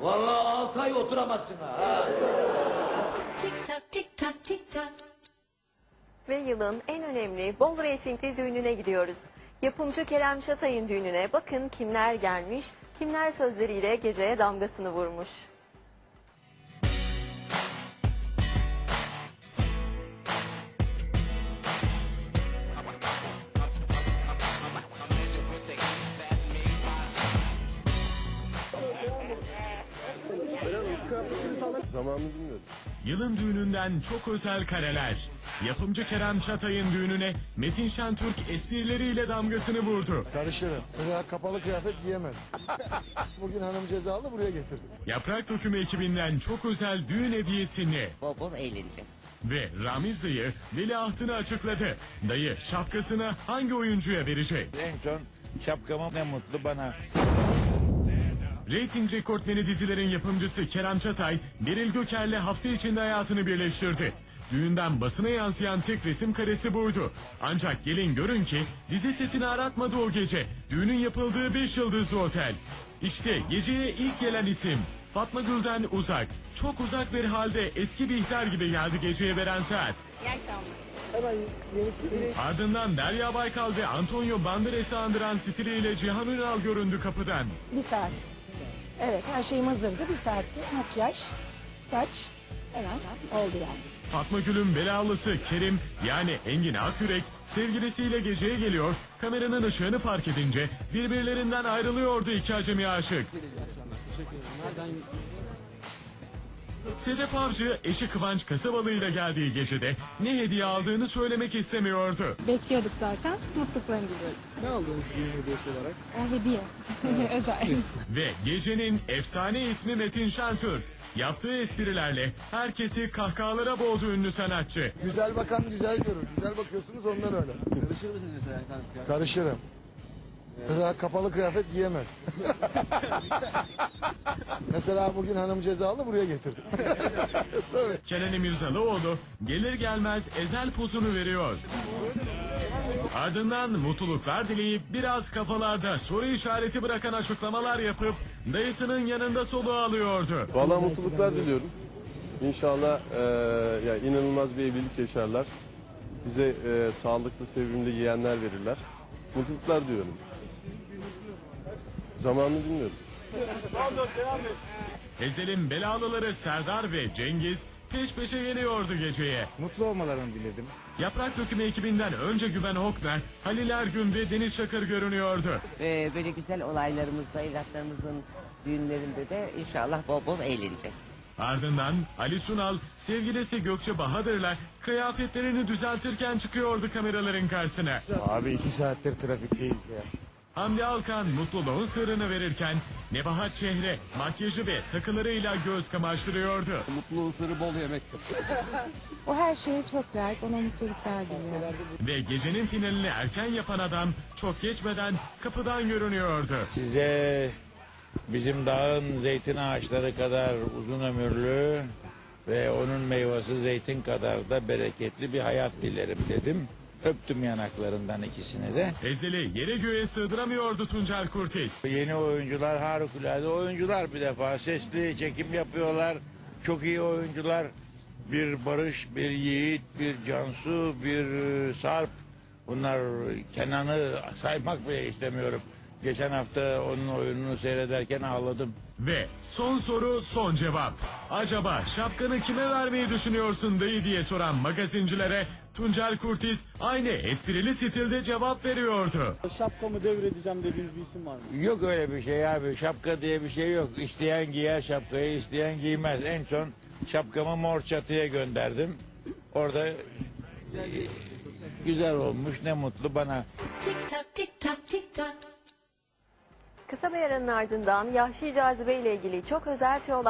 Vallahi altı ay oturamazsın ha. Tick tock, tick tock, tick tock. Ve yılın en önemli bol reytingli düğününe gidiyoruz. Yapımcı Kerem Şatay'ın düğününe bakın kimler gelmiş, kimler sözleriyle geceye damgasını vurmuş. Zamanını bilmiyoruz. Yılın düğününden çok özel kareler. Yapımcı Kerem Çatay'ın düğününe Metin Şentürk esprileriyle damgasını vurdu. Karışırım. Mesela kapalı kıyafet giyemez. Bugün hanım cezalı buraya getirdim. Yaprak Dökümü ekibinden çok özel düğün hediyesini Bol bol eğleneceğiz. ve Ramiz dayı veliahtını açıkladı. Dayı şapkasını hangi oyuncuya verecek? En son şapkamı ne mutlu bana. Rating rekortmeni dizilerin yapımcısı Kerem Çatay, Beril Göker'le hafta içinde hayatını birleştirdi. Düğünden basına yansıyan tek resim karesi buydu. Ancak gelin görün ki dizi setini aratmadı o gece. Düğünün yapıldığı 5 yıldızlı otel. İşte geceye ilk gelen isim. Fatma Gül'den uzak. Çok uzak bir halde eski bir ihtar gibi geldi geceye veren saat. Ardından Derya Baykal ve Antonio Banderes'i andıran stiliyle Cihan Ünal göründü kapıdan. Bir saat. Evet her şeyim hazırdı. Bir saatte makyaj, saç hemen oldu yani. Fatma Gül'ün belalısı Kerim yani Engin Akyürek sevgilisiyle geceye geliyor. Kameranın ışığını fark edince birbirlerinden ayrılıyordu iki acemi aşık. Sedef Avcı eşi Kıvanç Kasabalı ile geldiği gecede ne hediye aldığını söylemek istemiyordu. Bekliyorduk zaten. Mutluluklarını diliyoruz. Ne aldınız düğün hediyesi olarak? O hediye. Özel. Ve gecenin efsane ismi Metin Şentürk. Yaptığı esprilerle herkesi kahkahalara boğdu ünlü sanatçı. Güzel bakan güzel görür. Güzel bakıyorsunuz ondan öyle. Karışır mısınız mesela? Karışırım. Mesela kapalı kıyafet giyemez. Mesela bugün hanım cezalı buraya getirdim. Tabii. Kenan İmirzalıoğlu gelir gelmez ezel pozunu veriyor. Ardından mutluluklar dileyip biraz kafalarda soru işareti bırakan açıklamalar yapıp dayısının yanında soluğu alıyordu. Vallahi mutluluklar diliyorum. İnşallah eee yani inanılmaz bir evlilik yaşarlar. Bize eee, sağlıklı, sevimli yeğenler verirler. Mutluluklar diyorum. Zamanını bilmiyoruz. Ezel'in belalıları Serdar ve Cengiz peş peşe geliyordu geceye. Mutlu olmalarını diledim. Yaprak Dökümü ekibinden önce Güven Hokner, Halil Ergün ve Deniz Şakır görünüyordu. Ve böyle güzel olaylarımızda, evlatlarımızın düğünlerinde de inşallah bol bol eğleneceğiz. Ardından Ali Sunal sevgilisi Gökçe Bahadır'la kıyafetlerini düzeltirken çıkıyordu kameraların karşısına. Abi iki saattir trafikteyiz ya. Hamdi Alkan mutluluğun sırrını verirken Nebahat Çehre makyajı ve takılarıyla göz kamaştırıyordu. Mutluluğun sırrı bol yemektir. O her şeye çok layık. Ona mutluluklar diliyorum. Ve gecenin finalini erken yapan adam çok geçmeden kapıdan görünüyordu. Size bizim dağın zeytin ağaçları kadar uzun ömürlü ve onun meyvesi zeytin kadar da bereketli bir hayat dilerim dedim. Öptüm yanaklarından ikisini de. Ezeli yere göğe sığdıramıyordu Tuncel Kurtiz. Yeni oyuncular harikulade oyuncular bir defa. Sesli çekim yapıyorlar. Çok iyi oyuncular. Bir Barış, bir Yiğit, bir Cansu, bir Sarp. Bunlar Kenan'ı saymak bile istemiyorum. Geçen hafta onun oyununu seyrederken ağladım. Ve son soru son cevap. Acaba şapkanı kime vermeyi düşünüyorsun dayı diye soran magazincilere Tuncel Kurtiz aynı esprili stilde cevap veriyordu. Şapkamı devredeceğim dediğiniz bir isim var mı? Yok öyle bir şey abi. Şapka diye bir şey yok. İsteyen giyer şapkayı, isteyen giymez. En son şapkamı mor çatıya gönderdim. Orada e, güzel olmuş. Ne mutlu bana. Tick tock, tick tock, tick tock. Kısa bir aranın ardından Yahşi Cazibe ile ilgili çok özel tüyolar